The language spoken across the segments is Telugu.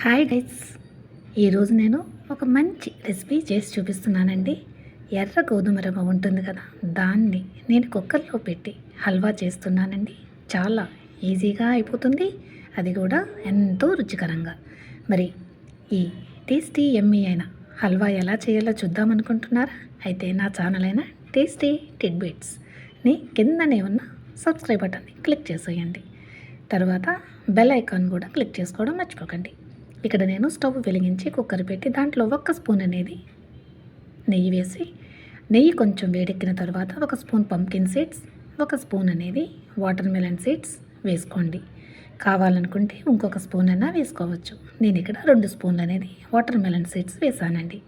Hi guys. ఈరోజు నేను ఒక మంచి రెసిపీ చేసి చూపిస్తున్నానండి. ఎర్ర గోధుమ రవ్వ ఉంటుంది కదా దాన్ని నేను కుక్కర్లో పెట్టి హల్వా చేస్తున్నానండి. చాలా ఈజీగా అయిపోతుంది. అది కూడా ఎంతో రుచికరంగా. మరి ఈ టేస్టీ ఎమ్మీ అయిన హల్వా ఎలా చేయాలో చూద్దామనుకుంటున్నారా? అయితే నా ఛానల్ అయిన టేస్టీ టిడ్బిట్స్ని కిందనే ఉన్న సబ్స్క్రైబ్ బటన్ని క్లిక్ చేసేయండి. తర్వాత బెల్ ఐకాన్ కూడా క్లిక్ చేసుకోవడం మర్చిపోకండి. ఇక్కడ నేను స్టవ్ వెలిగించి కుక్కర్ పెట్టి దాంట్లో ఒక్క స్పూన్ అనేది నెయ్యి వేసి నెయ్యి కొంచెం వేడెక్కిన తర్వాత ఒక స్పూన్ పంకిన్ సీడ్స్ ఒక స్పూన్ అనేది వాటర్ మెలన్ సీడ్స్ వేసుకోండి. కావాలనుకుంటే ఇంకొక స్పూన్ అయినా వేసుకోవచ్చు. నేను ఇక్కడ రెండు స్పూన్లు అనేది వాటర్ మెలన్ సీడ్స్ వేసానండి.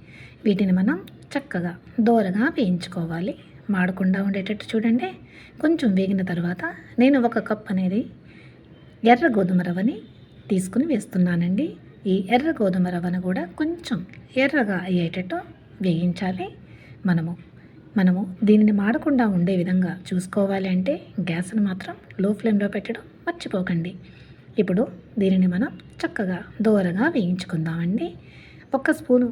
వీటిని మనం చక్కగా దోరగా వేయించుకోవాలి. మాడకుండా ఉండేటట్టు చూడండి. కొంచెం వేగిన తర్వాత నేను ఒక కప్ అనేది ఎర్ర గోధుమ రవ్వని తీసుకుని వేస్తున్నానండి. ఈ ఎర్ర గోధుమ రవ్వను కూడా కొంచెం ఎర్రగా అయ్యేటట్టు వేయించాలి మనము. మనము దీనిని మాడకుండా ఉండే విధంగా చూసుకోవాలి అంటే గ్యాస్ను మాత్రం లో ఫ్లేమ్లో పెట్టడం మర్చిపోకండి. ఇప్పుడు దీనిని మనం చక్కగా దోరగా వేయించుకుందామండి. ఒక స్పూను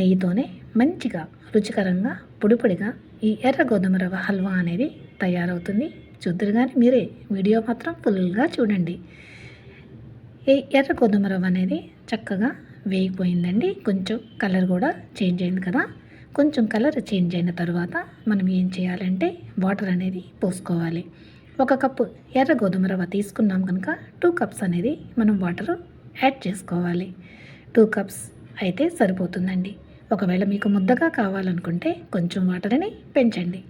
నెయ్యితోనే మంచిగా రుచికరంగా పొడిపొడిగా ఈ ఎర్ర గోధుమ రవ్వ హల్వా అనేది తయారవుతుంది. చూద్దరు కానీ మీరే వీడియో మాత్రం ఫుల్గా చూడండి. ఈ ఎర్ర గోధుమ రవ్వ అనేది చక్కగా వేగిపోయిందండి. కొంచెం కలర్ కూడా చేంజ్ అయింది కదా. కొంచెం కలర్ చేంజ్ అయిన తర్వాత మనం ఏం చేయాలంటే వాటర్ అనేది పోసుకోవాలి. ఒక కప్పు ఎర్ర గోధుమ రవ్వ తీసుకున్నాం కనుక టూ కప్స్ అనేది మనం వాటర్ యాడ్ చేసుకోవాలి. టూ కప్స్ అయితే సరిపోతుందండి. ఒకవేళ మీకు ముద్దగా కావాలనుకుంటే కొంచెం వాటర్ని పెంచండి.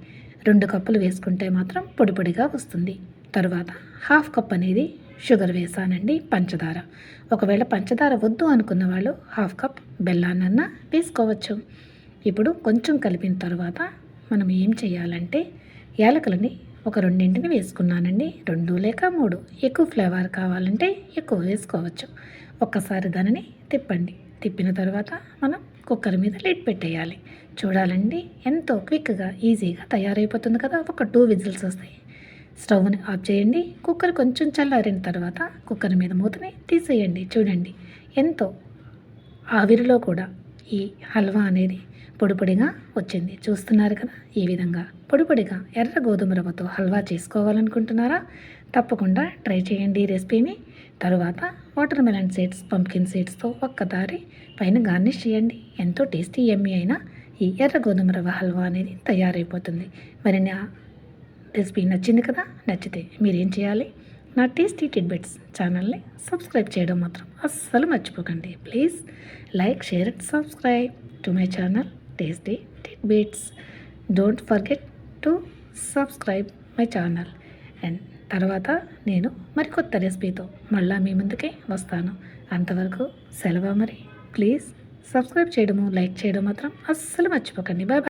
రెండు కప్పులు వేసుకుంటే మాత్రం పొడి పొడిగా వస్తుంది. తర్వాత హాఫ్ కప్ అనేది షుగర్ వేసానండి పంచదార. ఒకవేళ పంచదార వద్దు అనుకున్న వాళ్ళు హాఫ్ కప్ బెల్లాన్నన్నా వేసుకోవచ్చు. ఇప్పుడు కొంచెం కలిపిన తర్వాత మనం ఏం చేయాలంటే యాలకులని ఒక రెండింటిని వేసుకున్నానండి. రెండు లేక మూడు. ఎక్కువ ఫ్లేవర్ కావాలంటే ఎక్కువ వేసుకోవచ్చు. ఒక్కసారి దానిని తిప్పండి. తిప్పిన తర్వాత మనం కుక్కర్ మీద లిడ్ పెట్టేయాలి. చూడాలండి ఎంతో క్విక్గా ఈజీగా తయారైపోతుంది కదా. ఒక టూ విజిల్స్ వస్తాయి. స్టవ్ని ఆఫ్ చేయండి. కుక్కర్ కొంచెం చల్లారిన తర్వాత కుక్కర్ మీద మూతని తీసేయండి. చూడండి ఎంతో ఆవిరిలో కూడా ఈ హల్వా అనేది పొడిపొడిగా వచ్చింది. చూస్తున్నారు కదా ఈ విధంగా పొడిపొడిగా ఎర్ర గోధుమ రవ్వతో హల్వా చేసుకోవాలనుకుంటున్నారా? తప్పకుండా ట్రై చేయండి ఈ రెసిపీని. తర్వాత వాటర్ మెలన్ సీడ్స్ పంప్కిన్ సీడ్స్తో ఒక్కసారి పైన గార్నిష్ చేయండి. ఎంతో టేస్టీ ఎమ్మీ అయినా ఈ ఎర్ర గోధుమ రవ్వ హల్వా అనేది తయారైపోతుంది. మరి నా రెసిపీ నచ్చింది కదా నచ్చితే మీరేం చేయాలి? నా టేస్టీ టిడ్బెట్స్ ఛానల్ని సబ్స్క్రైబ్ చేయడం మాత్రం అస్సలు మర్చిపోకండి. Please like share and subscribe to my channel tasty tidbits don't forget to subscribe my channel and తర్వాత నేను మరికొత్త రెసిపీతో మళ్ళా మీ ముందుకే వస్తాను. అంతవరకు సెలవు మరి. ప్లీజ్ సబ్స్క్రైబ్ చేయడము లైక్ చేయడం మాత్రం అస్సలు మర్చిపోకండి. బాయ్